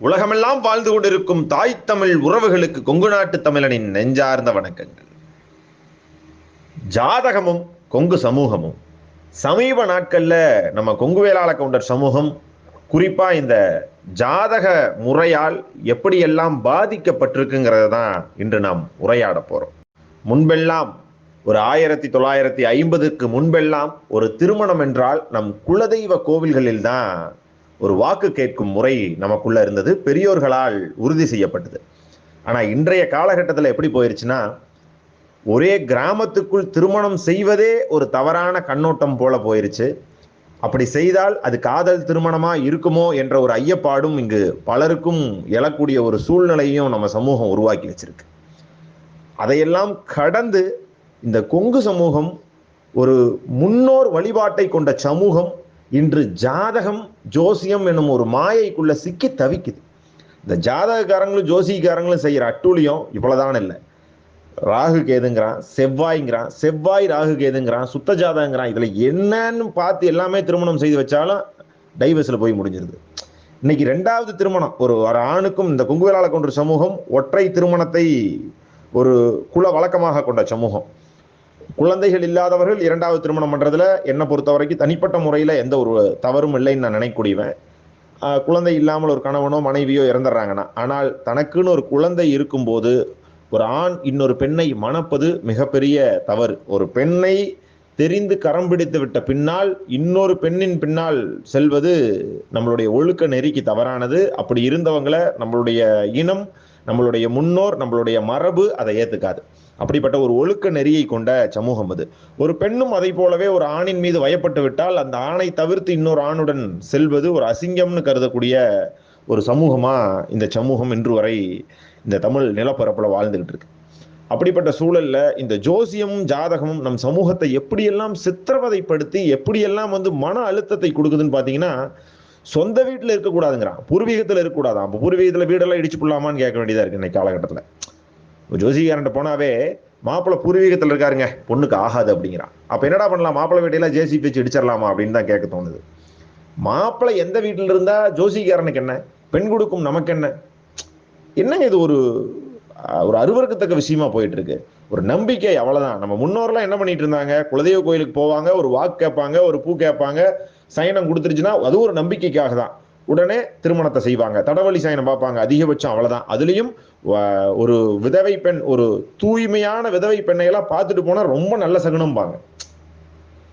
உலகமெல்லாம் வாழ்ந்து கொண்டிருக்கும் தாய் தமிழ் உறவுகளுக்கு கொங்கு நாட்டு தமிழனின் நெஞ்சார்ந்த வணக்கங்கள். ஜாதகமும் கொங்கு சமூகமும். சமீப நாட்கள்ல நம்ம கொங்கு வேளாள கவுண்டர் சமூகம் குறிப்பாக இந்த ஜாதக முறையால் எப்படியெல்லாம் பாதிக்கப்பட்டிருக்குங்கிறத தான் இன்று நாம் உரையாட போறோம். முன்பெல்லாம் ஒரு ஆயிரத்தி தொள்ளாயிரத்தி ஐம்பதுக்கு முன்பெல்லாம் ஒரு திருமணம் என்றால் நம் குலதெய்வ கோவில்களில் தான் ஒரு வாக்கு கேட்கும் முறை நமக்குள்ள இருந்தது. பெரியோர்களால் உறுதி செய்யப்பட்டது. ஆனா இன்றைய காலகட்டத்தில் எப்படி போயிருச்சுன்னா ஒரே கிராமத்துக்குள் திருமணம் செய்வதே ஒரு தவறான கண்ணோட்டம் போல போயிருச்சு. அப்படி செய்தால் அது காதல் திருமணமா இருக்குமோ என்ற ஒரு ஐயப்பாடும் இங்கு பலருக்கும் எழக்கூடிய ஒரு சூழ்நிலையும் நம்ம சமூகம் உருவாக்கி வச்சிருக்கு. அதையெல்லாம் கடந்து இந்த கொங்கு சமூகம் ஒரு முன்னோர் வழிபாட்டை கொண்ட சமூகம் இன்று ஜாதகம் ஜோசியம் என்னும் ஒரு மாயைக்குள்ள சிக்கி தவிக்குது. இந்த ஜாதகக்காரங்களும் ஜோசிக்காரங்களும் செய்கிற அட்டூழியம் இவ்வளவுதான் இல்லை. ராகு கேதுங்கிறான் செவ்வாய்ங்கிறான் செவ்வாய் ராகு கேதுங்கிறான் சுத்த ஜாதகங்கிறான். இதில் என்னன்னு பார்த்து எல்லாமே திருமணம் செய்து வச்சாலும் டைவர்ஸில் போய் முடிஞ்சிருது. இன்னைக்கு ரெண்டாவது திருமணம். ஒரு ஒரு ஆணுக்கும் இந்த கொங்குவேளாள கொன்ற சமூகம் ஒற்றை திருமணத்தை ஒரு குல வழக்கமாக கொண்ட சமூகம். குழந்தைகள் இல்லாதவர்கள் இரண்டாவது திருமணம் பண்றதுல என்னை பொறுத்த வரைக்கும் தனிப்பட்ட முறையில எந்த ஒரு தவறும் இல்லைன்னு நான் நினைக்கூடியவன் குழந்தை இல்லாமல் ஒரு கணவனோ மனைவியோ இறந்துடுறாங்கன்னா ஆனால் தனக்குன்னு ஒரு குழந்தை இருக்கும்போது ஒரு ஆண் இன்னொரு பெண்ணை மணப்பது மிகப்பெரிய தவறு. ஒரு பெண்ணை தெரிந்து கரம் பிடித்து விட்ட பின்னால் இன்னொரு பெண்ணின் பின்னால் செல்வது நம்மளுடைய ஒழுக்க நெறிக்கு தவறானது. அப்படி இருந்தவங்களை நம்மளுடைய இனம் நம்மளுடைய முன்னோர் நம்மளுடைய மரபு அதை ஏற்றுக்காது அப்படிப்பட்ட ஒரு ஒழுக்க நெறியை கொண்ட சமூகம் அது. ஒரு பெண்ணும் அதை போலவே ஒரு ஆணின் மீது வயப்பட்டு விட்டால் அந்த ஆணை தவிர்த்து இன்னொரு ஆணுடன் செல்வது ஒரு அசிங்கம்னு கருதக்கூடிய ஒரு சமூகமா இந்த சமூகம் இன்று வரை இந்த தமிழ் நிலப்பரப்புல வாழ்ந்துகிட்டு இருக்கு. அப்படிப்பட்ட சூழல்ல இந்த ஜோசியமும் ஜாதகமும் நம் சமூகத்தை எப்படியெல்லாம் சித்திரவதைப்படுத்தி எப்படியெல்லாம் வந்து மன அழுத்தத்தை கொடுக்குதுன்னு பாத்தீங்கன்னா சொந்த வீட்டுல இருக்கக்கூடாதுங்கிறான். பூர்வீகத்துல இருக்கக்கூடாதான். அப்போ பூர்வீகத்துல வீடெல்லாம் இடிச்சு போடலாமான்னு கேட்க வேண்டியதா இருக்கு இன்னைக்கு காலகட்டத்துல. ஜோசிகாரன்ட்ட போனாவே மாப்பிள்ளை பூர்வீகத்தில் இருக்காருங்க. பொண்ணுக்கு ஆகாது அப்படிங்கிறான் அப்போ என்னடா பண்ணலாம்? மாப்பிள்ளை வீட்டையெல்லாம் ஜேசிபி வச்சு இடிச்சிடலாமா அப்படின்னு தான் கேட்க தோணுது. மாப்பிள்ளை எந்த வீட்டில் இருந்தா ஜோசிகாரனுக்கு என்ன? பெண் கொடுக்கும் நமக்கு என்ன? என்னங்க இது ஒரு ஒரு அருவருக்கத்தக்க விஷயமா போயிட்டு இருக்கு ஒரு நம்பிக்கை அவ்வளவுதான். நம்ம முன்னோர்லாம் என்ன பண்ணிட்டு இருந்தாங்க? குலதெய்வ கோயிலுக்கு போவாங்க ஒரு வாக்கு கேட்பாங்க ஒரு பூ கேட்பாங்க சயனம் கொடுத்துருச்சுன்னா அது ஒரு நம்பிக்கைக்காக தான் உடனே திருமணத்தை செய்வாங்க. தடவழி சயனம் பார்ப்பாங்க. அதிகபட்சம் அவ்வளோதான் அதுலேயும் ஒரு விதவை பெண் ஒரு தூய்மையான விதவை பெண்ணையெல்லாம் பார்த்துட்டு போனால் ரொம்ப நல்ல சகுனம்பாங்க.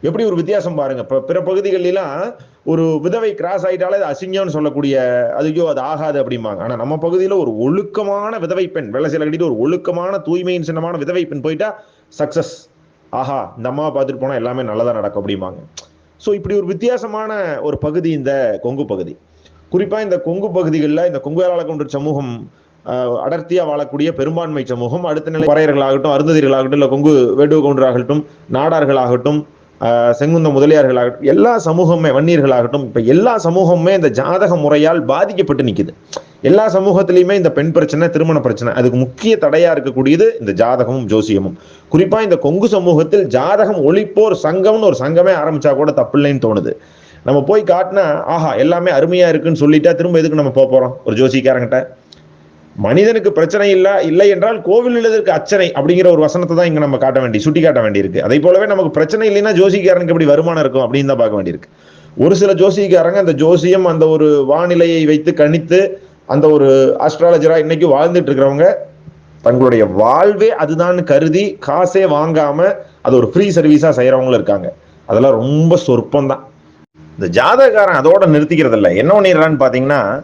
எப்படி ஒரு வித்தியாசம் பாருங்க. இப்போ பிற பகுதிகளெல்லாம் ஒரு விதவை கிராஸ் ஆகிட்டாலே அது அசிங்கம்னு சொல்லக்கூடிய அதுக்கோ அது ஆகாது அப்படிம்பாங்க. ஆனால் நம்ம பகுதியில் ஒரு ஒழுக்கமான விதவை பெண் வெள்ளை சில கட்டிட்டு ஒரு ஒழுக்கமான தூய்மையின் சின்னமான விதவை பெண் போயிட்டா சக்சஸ் ஆஹா இந்த அம்மாவை பார்த்துட்டு போனால் எல்லாமே நல்லதாக நடக்கும் அப்படிம்பாங்க. ஸோ இப்படி ஒரு வித்தியாசமான ஒரு பகுதி இந்த கொங்கு பகுதி. குறிப்பாக இந்த கொங்கு பகுதிகளில் இந்த கொங்கு வேளாள கொண்ட சமூகம் அடர்த்தியாக அடர்த்தியா வாழக்கூடிய பெரும்பான்மை சமூகம் அடுத்த நிலை வரையர்களாகட்டும் அருந்ததிகளாகட்டும் இல்லை கொங்கு வேடுவ கவுண்டராகட்டும் நாடார்களாகட்டும் செங்குந்த முதலியார்களாகட்டும் எல்லா சமூகமே வன்னியர்களாகட்டும் இப்போ எல்லா சமூகமுமே இந்த ஜாதக முறையால் பாதிக்கப்பட்டு நிற்குது எல்லா சமூகத்திலையுமே இந்த பெண் பிரச்சனை திருமண பிரச்சனை அதுக்கு முக்கிய தடையா இருக்கக்கூடியது இந்த ஜாதகமும் ஜோசியமும். குறிப்பா இந்த கொங்கு சமூகத்தில் ஜாதகம் ஒழிப்போர் சங்கம்னு ஒரு சங்கமே ஆரம்பிச்சா கூட தப்பில்லைன்னு தோணுது. நம்ம போய் காட்டினா ஆஹா எல்லாமே அருமையா இருக்குன்னு சொல்லிட்டா திரும்ப எதுக்கு நம்ம போக போறோம்? ஒரு ஜோசிக்காரங்கிட்ட. மனிதனுக்கு பிரச்சனை இல்ல இல்லை என்றால் கோவில் எதற்கு அச்சனை அப்படிங்கிற ஒரு வசனத்தை தான் இங்க நம்ம காட்ட வேண்டி சுட்டி காட்ட வேண்டியிருக்கு. அதே போலவே நமக்கு பிரச்சனை இல்லைன்னா ஜோசிக்காரனுக்கு எப்படி வருமானம் இருக்கும் அப்படின்னு தான் பார்க்க வேண்டியிருக்கு. ஒரு சில ஜோசிக்காரங்க அந்த ஜோசியம் அந்த ஒரு வானிலையை வைத்து கணித்து அந்த ஒரு அஸ்ட்ராலஜரா இன்னைக்கு வாழ்ந்துட்டு இருக்கிறவங்க தங்களுடைய வாழ்வே அதுதான் கருதி காசே வாங்காம அது ஒரு ஃப்ரீ சர்வீஸா செய்யறவங்களும் இருக்காங்க. அதெல்லாம் ரொம்ப சொற்பம் தான் இந்த ஜாதகக்காரன் அதோட நிறுத்திக்கிறது இல்லை என்ன பண்ணிடுறான்னு பார்த்தீங்கன்னா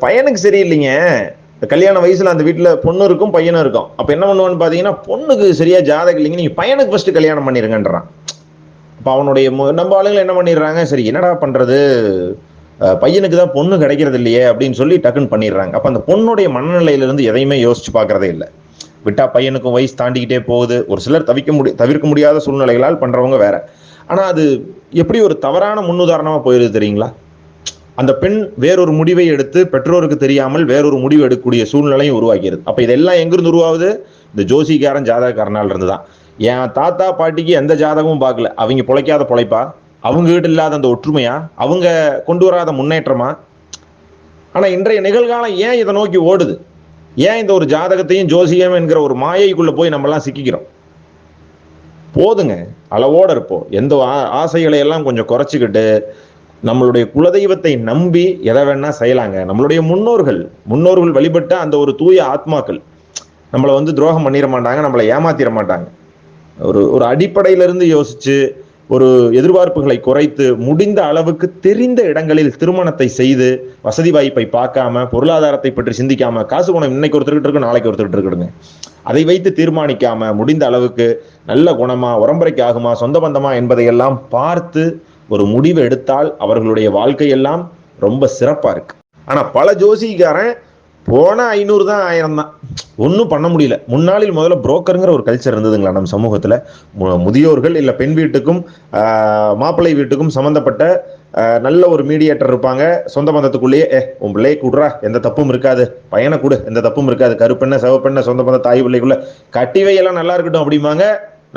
பையனுக்கு சரியில்லைங்க. இந்த கல்யாண வயசுல அந்த வீட்டுல பொண்ணு இருக்கும் பையனும் இருக்கும். அப்ப என்ன பண்ணுவான்னு பாத்தீங்கன்னா பொண்ணுக்கு சரியா ஜாதகம் இல்லைங்க நீங்க பையனுக்கு ஃபர்ஸ்ட் கல்யாணம் பண்ணிருங்கன்றான். அப்ப அவனுடைய மு- நம்ம ஆளுங்க என்ன பண்ணிடுறாங்க சரி என்னடா பண்றது? பையனுக்கு தான் பொண்ணு கிடைக்கிறது இல்லையே அப்படின்னு சொல்லி டக்குன்னு பண்ணிடுறாங்க. அப்ப அந்த பொண்ணுடைய மனநிலையிலேருந்து எதையுமே யோசிச்சு பார்க்குறதே இல்லை. விட்டா பையனுக்கும் வயசு தாண்டிக்கிட்டே போகுது. ஒரு சிலர் தவிக்க முடி தவிர்க்க முடியாத சூழ்நிலைகளால் பண்றவங்க வேற. ஆனால் அது எப்படி ஒரு தவறான முன்னுதாரணமாக போயிருது தெரியுங்களா? அந்த பெண் வேறொரு முடிவை எடுத்து பெற்றோருக்கு தெரியாமல் வேறொரு முடிவு எடுக்கக்கூடிய சூழ்நிலையும் உருவாக்கிறது அப்போ இதெல்லாம் எங்கிருந்து உருவாகுது? இந்த ஜோசிக்காரன் ஜாதகக்காரனால் இருந்து தான் என் தாத்தா பாட்டிக்கு எந்த ஜாதகமும் பார்க்கல. அவங்க பிழைக்காத பிழைப்பா? அவங்க கிட்ட இல்லாத அந்த ஒற்றுமையா? அவங்க கொண்டு வராத முன்னேற்றமா? ஆனால் இன்றைய நிகழ்காலம் ஏன் இதை நோக்கி ஓடுது? ஏன் இந்த ஒரு ஜாதகத்தையும் ஜோசியம் என்கிற ஒரு மாயைக்குள்ளே போய் நம்மலாம் சிக்கிக்கிறோம்? போதுங்க. அளவோட இருப்போம். எந்த ஆ- ஆசைகளை எல்லாம் கொஞ்சம் குறைச்சிக்கிட்டு நம்மளுடைய குலதெய்வத்தை நம்பி எதை வேணா செய்யலாங்க. நம்மளுடைய முன்னோர்கள் முன்னோர்கள் வழிபட்ட அந்த ஒரு தூய ஆத்மாக்கள் நம்மளை வந்து துரோகம் பண்ணிட மாட்டாங்க நம்மளை ஏமாத்திட மாட்டாங்க. ஒரு ஒரு அடிப்படையிலிருந்து யோசிச்சு ஒரு எதிர்பார்ப்புகளை குறைத்து முடிந்த அளவுக்கு தெரிந்த இடங்களில் திருமணத்தை செய்து வசதி வாய்ப்பை பார்க்காம பொருளாதாரத்தை பற்றி சிந்திக்காம காசு குணம் இன்னைக்கு ஒருத்தர்கிட்ட இருக்கும் நாளைக்கு ஒருத்தர்கிட்ட இருக்குதுங்க. அதை வைத்து தீர்மானிக்காம முடிந்த அளவுக்கு நல்ல குணமா உரம்பரைக்கு ஆகுமா சொந்த பந்தமா என்பதையெல்லாம் பார்த்து ஒரு முடிவு எடுத்தால் அவர்களுடைய வாழ்க்கையெல்லாம் ரொம்ப சிறப்பா இருக்கு. ஆனா பல ஜோசிக்காரன் போன ஐநூறு தான் ஆயிரம் தான். ஒன்றும் பண்ண முடியல. முன்னாளில் முதல்ல புரோக்கருங்கிற ஒரு கல்ச்சர் இருந்ததுங்களா நம்ம சமூகத்தில்? முதியோர்கள் இல்லை பெண் வீட்டுக்கும் மாப்பிள்ளை வீட்டுக்கும் சம்மந்தப்பட்ட நல்ல ஒரு மீடியேட்டர் இருப்பாங்க. சொந்த பந்தத்துக்குள்ளேயே ஏ உன் பிள்ளையை கூடுறா. எந்த தப்பும் இருக்காது. பையனை கூடு. எந்த தப்பும் இருக்காது. கருப்பெண்ண சிவப்பெண்ண சொந்த பந்த தாய் பிள்ளைக்குள்ள கட்டிவையெல்லாம் நல்லா இருக்கட்டும் அப்படிம்பாங்க.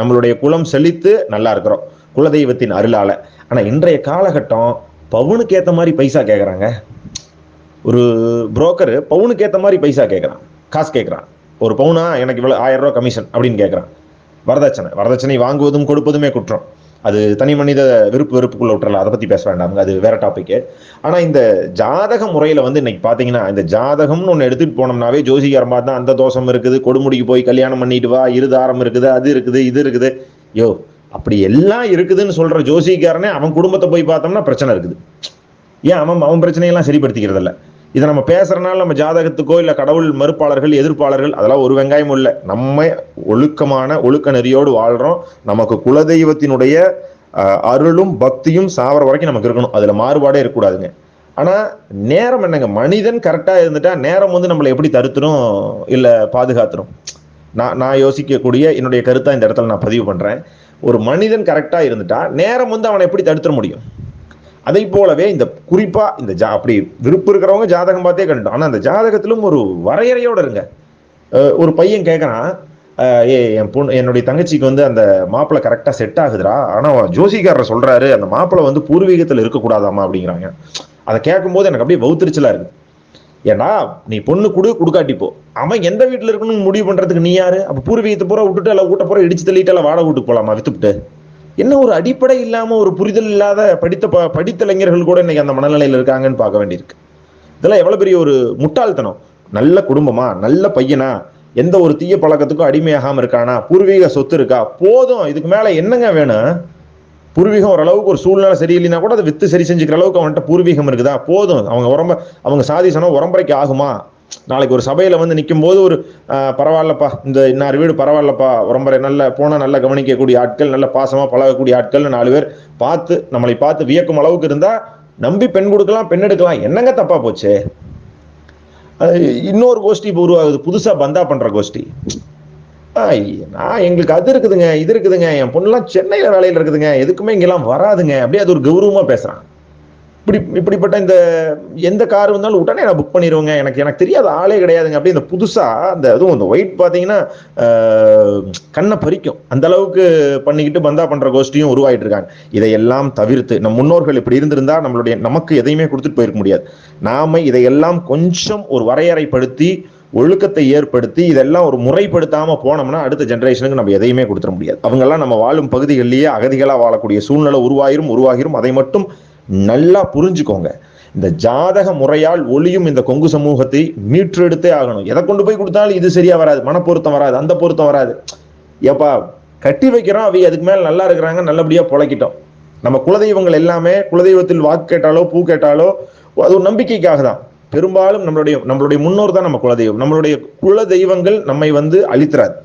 நம்மளுடைய குலம் செழித்து நல்லா இருக்கிறோம். குலதெய்வத்தின் அருளால. ஆனால் இன்றைய காலகட்டம் பவுனுக்கு ஏற்ற மாதிரி பைசா கேட்குறாங்க ஒரு புரோக்கர் பவுனுக்கு ஏற்ற மாதிரி பைசா கேட்குறான் காசு கேட்குறான் ஒரு பவுனா எனக்கு இவ்வளோ ஆயிரம் ரூபாய் கமிஷன் அப்படின்னு கேட்குறான் வரதட்சணை. வரதட்சணை வாங்குவதும் கொடுப்பதுமே குற்றம். அது தனி மனித விருப்பு வெறுப்புக்குள்ள விட்டுறலாம். அதை பத்தி பேச வேண்டாம். அது வேற டாபிக் ஆனா இந்த ஜாதக முறையில வந்து இன்னைக்கு பாத்தீங்கன்னா இந்த ஜாதகம்னு ஒன்று எடுத்துட்டு போனோம்னாவே ஜோசிகாரம் பார்த்தா அந்த தோஷம் இருக்குது. கொடுமுடிக்கு போய் கல்யாணம் பண்ணிட்டு வா. இருதாரம் இருக்குது. அது இருக்குது இது இருக்குது. யோ அப்படி எல்லாம் இருக்குதுன்னு சொல்ற ஜோசிகாரனே அவன் குடும்பத்தை போய் பார்த்தோம்னா பிரச்சனை இருக்குது. ஏன் அவன் அவன் பிரச்சனையெல்லாம் சரிப்படுத்திக்கிறதில்ல? இதை நம்ம பேசுறதுனால நம்ம ஜாதகத்துக்கோ இல்லை கடவுள் மறுப்பாளர்கள் எதிர்ப்பாளர்கள் அதெல்லாம் ஒரு வெங்காயமும் இல்லை. நம்ம ஒழுக்கமான ஒழுக்க நெறியோடு வாழ்றோம். நமக்கு குலதெய்வத்தினுடைய அருளும் பக்தியும் சாவர வரைக்கும் நமக்கு இருக்கணும். அதுல மாறுபாடே இருக்கக்கூடாதுங்க. ஆனா நேரம் என்னங்க? மனிதன் கரெக்டா இருந்துட்டா நேரம் வந்து நம்மளை எப்படி தருத்தரும்? இல்ல பாதுகாத்துரும்? நான் நான் யோசிக்கக்கூடிய என்னுடைய கருத்தா இந்த இடத்துல நான் பதிவு பண்றேன். ஒரு மனிதன் கரெக்டா இருந்துட்டா நேரம் வந்து அவனை எப்படி தடுத்துட முடியும்? அதை போலவே இந்த குறிப்பா இந்த ஜா அப்படி விருப்பம் இருக்கிறவங்க ஜாதகம் பார்த்தே கண்டோம் ஆனால் அந்த ஜாதகத்திலும் ஒரு வரையறையோட இருங்க. ஒரு பையன் கேட்கறான் ஏ என் பொண்ணு என்னுடைய தங்கச்சிக்கு வந்து அந்த மாப்பிள்ளை கரெக்டாக செட் ஆகுதுடா. ஆனால் ஜோசிக்காரர் சொல்கிறாரு அந்த மாப்பிள்ளை வந்து பூர்வீகத்தில் இருக்கக்கூடாதாமா அப்படிங்கிறாங்க. அதை கேட்கும்போது எனக்கு அப்படியே வௌத்திருச்சலாக இருக்குது ஏன்னா நீ பொண்ணு கொடு கொடுக்காட்டிப்போ அவன் எந்த வீட்டில் இருக்கணும்னு முடிவு பண்ணுறதுக்கு நீ யாரு? அப்போ பூர்வீகத்தை பூரா விட்டுட்டு எல்லாம் ஊட்ட பூரா இடிச்சு தள்ளிட்டு எல்லாம் வாடகை வீட்டுக்கு போலாமா வித்துப்பிட்டு? என்ன ஒரு அடிப்படை இல்லாம ஒரு புரிதல் இல்லாத படித்த ப- படித்த இளைஞர்கள் கூட இன்னைக்கு அந்த மனநிலையில இருக்காங்கன்னு பார்க்க வேண்டியிருக்கு. இதெல்லாம் எவ்வளவு பெரிய ஒரு முட்டாள்தனம். நல்ல குடும்பமா நல்ல பையனா எந்த ஒரு தீய பழக்கத்துக்கும் அடிமையாகாம இருக்கானா பூர்வீக சொத்து இருக்கா போதும். இதுக்கு மேல என்னங்க வேணும்? பூர்வீகம் ஓரளவுக்கு ஒரு சூழ்நிலை சரியில்லைனா கூட அதை வித்து சரி செஞ்சுக்கிற அளவுக்கு அவன்கிட்ட பூர்வீகம் இருக்குதா? போதும். அவங்க உரம்ப அவங்க சாதி சனம் உரம்பரைக்கு ஆகுமா? நாளைக்கு ஒரு சபையில வந்து நிற்கும் போது ஒரு பரவாயில்லப்பா இந்த இன்னார் வீடு பரவாயில்லப்பா உரம்பரை நல்ல போனா நல்லா கவனிக்கக்கூடிய ஆட்கள் நல்ல பாசமா பழகக்கூடிய ஆட்கள் நாலு பேர் பார்த்து நம்மளை பார்த்து வியக்கும் அளவுக்கு இருந்தா நம்பி பெண் கொடுக்கலாம் பெண் எடுக்கலாம். என்னங்க தப்பா போச்சு? அது இன்னொரு கோஷ்டி இப்போ உருவாகுது. புதுசா பந்தா பண்ற கோஷ்டி. நான் எங்களுக்கு அது இருக்குதுங்க இது இருக்குதுங்க. என் பொண்ணுலாம் சென்னையில வேலையில இருக்குதுங்க. எதுக்குமே இங்கெல்லாம் வராதுங்க. அப்படியே அது ஒரு கௌரவமா பேசுறான். இப்படி இப்படிப்பட்ட இந்த எந்த கார் வந்தாலும் உடனே நான் புக் பண்ணிடுவேங்க எனக்கு எனக்கு தெரியாத ஆளே கிடையாதுங்க. அப்படி இந்த புதுசா அந்த அதுவும் இந்த ஒயிட் பாத்தீங்கன்னா கண்ணை பறிக்கும். அந்த அளவுக்கு பண்ணிக்கிட்டு பந்தா பண்ற கோஷ்டியும் உருவாயிட்டு இருக்காங்க இதையெல்லாம் தவிர்த்து நம் முன்னோர்கள் இப்படி இருந்திருந்தா நம்மளுடைய நமக்கு எதையுமே கொடுத்துட்டு போயிருக்க முடியாது. நாம இதையெல்லாம் கொஞ்சம் ஒரு வரையறைப்படுத்தி ஒழுக்கத்தை ஏற்படுத்தி இதெல்லாம் ஒரு முறைப்படுத்தாம போனோம்னா அடுத்த ஜென்ரேஷனுக்கு நம்ம எதையுமே கொடுத்துட முடியாது. அவங்கெல்லாம் நம்ம வாழும் பகுதிகளிலேயே அகதிகளா வாழக்கூடிய சூழ்நிலை உருவாயிரும் உருவாகிரும். அதை மட்டும் நல்லா புரிஞ்சுக்கோங்க. இந்த ஜாதக முறையால் ஒளியும் இந்த கொங்கு சமூகத்தை மீற்றெடுத்தே ஆகணும். எதை கொண்டு போய் கொடுத்தாலும் இது சரியா வராது. மனப்பொருத்தம் வராது. அந்த பொருத்தம் வராது. ஏப்பா கட்டி வைக்கிறோம் அவை அதுக்கு மேல நல்லா இருக்கிறாங்க நல்லபடியா பொழைக்கிட்டோம். நம்ம குலதெய்வங்கள் எல்லாமே குலதெய்வத்தில் வாக்கு கேட்டாலோ பூ கேட்டாலோ அது ஒரு நம்பிக்கைக்காக தான். பெரும்பாலும் நம்மளுடைய நம்மளுடைய முன்னோர் தான் நம்ம குலதெய்வம். நம்மளுடைய குல தெய்வங்கள் நம்மை வந்து அழித்துறாது.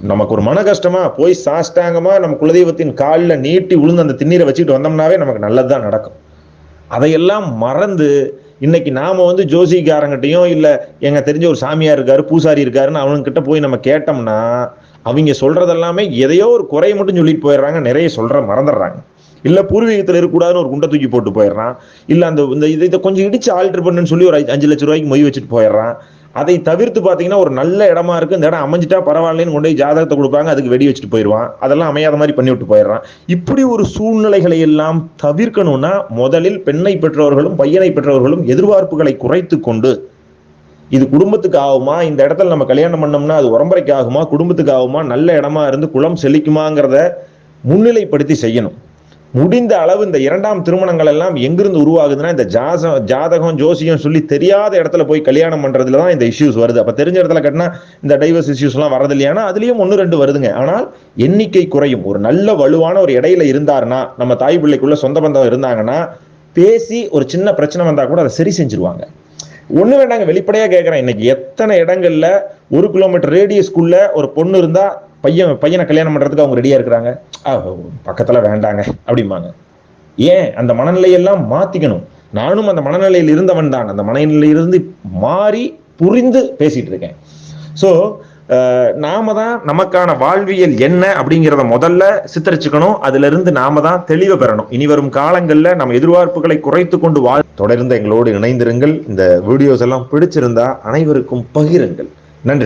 நமக்கு ஒரு மன கஷ்டமா போய் சாஷ்டாங்கமா நம்ம குலதெய்வத்தின் காலில் நீட்டி உளுந்து அந்த திண்ணீரை வச்சுக்கிட்டு வந்தோம்னாவே நமக்கு நல்லதுதான் நடக்கும். அதையெல்லாம் மறந்து இன்னைக்கு நாம வந்து ஜோசிக்காரங்கிட்டையும் இல்லை எங்க தெரிஞ்ச ஒரு சாமியார் இருக்காரு பூசாரி இருக்காருன்னு அவனுங்கிட்ட போய் நம்ம கேட்டோம்னா அவங்க சொல்றது எல்லாமே எதையோ ஒரு குறைய மட்டும் சொல்லிட்டு போயிடுறாங்க நிறைய சொல்ற மறந்துடுறாங்க. இல்ல பூர்வீகத்துல இருக்கக்கூடாதுன்னு ஒரு குண்டை தூக்கி போட்டு போயிடுறான். இல்ல அந்த இந்த இதை இதை கொஞ்சம் இடிச்சு ஆல்டர் பண்ணுன்னு சொல்லி ஒரு அஞ்சு லட்சம் ரூபாய்க்கு மொய் வச்சுட்டு போயிடுறான். அதை தவிர்த்து பார்த்தீங்கன்னா ஒரு நல்ல இடமா இருக்கு. இந்த இடம் அமைஞ்சிட்டா பரவாயில்லன்னு கொண்டு போய் ஜாதகத்தை கொடுப்பாங்க. அதுக்கு வெடி வச்சுட்டு போயிடுவான். அதெல்லாம் அமையாத மாதிரி பண்ணி விட்டு போயிடுறான். இப்படி ஒரு சூழ்நிலைகளை எல்லாம் தவிர்க்கணும்னா முதலில் பெண்ணை பெற்றவர்களும் பையனை பெற்றவர்களும் எதிர்பார்ப்புகளை குறைத்து கொண்டு இது குடும்பத்துக்கு ஆகுமா? இந்த இடத்துல நம்ம கல்யாணம் பண்ணோம்னா அது உரம்பரைக்கு ஆகுமா? குடும்பத்துக்கு ஆகுமா? நல்ல இடமா இருந்து குளம் செழிக்குமாங்கிறத முன்னிலைப்படுத்தி செய்யணும். முடிந்த அளவு இந்த இரண்டாம் திருமணங்கள் எல்லாம் எங்கிருந்து உருவாகுதுன்னா இந்த ஜாசம் ஜாதகம் ஜோசியம் சொல்லி தெரியாத இடத்துல போய் கல்யாணம் பண்றதுல தான் இந்த இஷ்யூஸ் வருது. அப்ப தெரிஞ்ச இடத்துல கட்டினா இந்த டைவர்ஸ் இஷ்யூஸ் எல்லாம் வரது இல்லையானா அதுலயும் ஒன்று ரெண்டு வருதுங்க. ஆனால் எண்ணிக்கை குறையும். ஒரு நல்ல வலுவான ஒரு இடையில இருந்தாருன்னா நம்ம தாய் பிள்ளைக்குள்ள சொந்த பந்தம் இருந்தாங்கன்னா பேசி ஒரு சின்ன பிரச்சனை வந்தா கூட அதை சரி செஞ்சிருவாங்க. ஒண்ணு வேண்டாங்க வெளிப்படையா கேட்கறேன் இன்னைக்கு எத்தனை இடங்கள்ல ஒரு கிலோமீட்டர் ரேடியஸ்குள்ள ஒரு பொண்ணு இருந்தா பையன் பையனை கல்யாணம் பண்றதுக்கு அவங்க ரெடியா இருக்கிறாங்க. "ஆ, பக்கத்துல வேண்டாங்க அப்படிம்பாங்க. ஏன்? அந்த மனநிலையெல்லாம் மாத்திக்கணும். நானும் அந்த மனநிலையில் இருந்தவன் தான். அந்த மனநிலையிலிருந்து மாறி புரிந்து பேசிட்டு இருக்கேன். ஸோ நாம தான் நமக்கான வாழ்வியல் என்ன அப்படிங்கிறத முதல்ல சித்தரிச்சுக்கணும். அதுல இருந்து நாம தான் தெளிவு பெறணும். இனி வரும் காலங்களில் நம்ம எதிர்பார்ப்புகளை குறைத்து கொண்டு வாழ் தொடர்ந்து எங்களோடு இணைந்திருங்கள். இந்த வீடியோஸ் எல்லாம் பிடிச்சிருந்தா அனைவருக்கும் பகிருங்கள்.